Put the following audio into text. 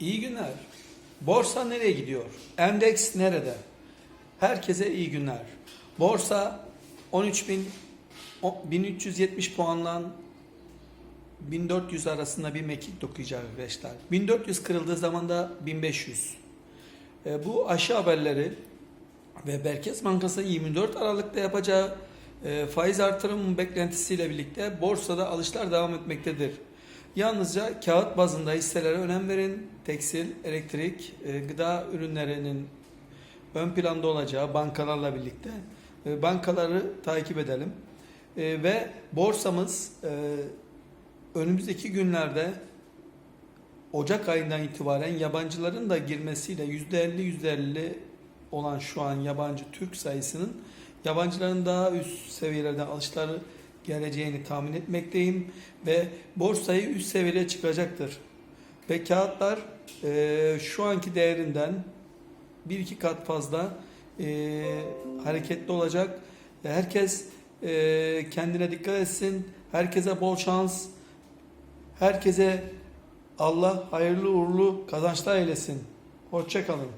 İyi günler. Borsa nereye gidiyor? Endeks nerede? Herkese iyi günler. Borsa 13.000 o- 1370 puanla 1400 arasında bir mekik dokuyacak arkadaşlar. 1400 kırıldığı zaman da 1500. E, bu aşı haberleri ve Merkez Bankası 24 Aralık'ta yapacağı e, faiz artırım beklentisiyle birlikte borsada alışlar devam etmektedir. Yalnızca kağıt bazında hisselere önem verin. Tekstil, elektrik, e, gıda ürünlerinin ön planda olacağı bankalarla birlikte e, bankaları takip edelim. E, ve borsamız önümüzdeki günlerde Ocak ayından itibaren yabancıların da girmesiyle %50 %50 olan şu an yabancı Türk sayısının yabancıların daha üst seviyelerde alışları geleceğini tahmin etmekteyim ve borsayı üst seviyeye çıkacaktır. Ve kağıtlar e, şu anki değerinden bir iki kat fazla e, hareketli olacak. Herkes e, kendine dikkat etsin. Herkese bol şans. Herkese Allah hayırlı uğurlu kazançlar eylesin. Hoşçakalın.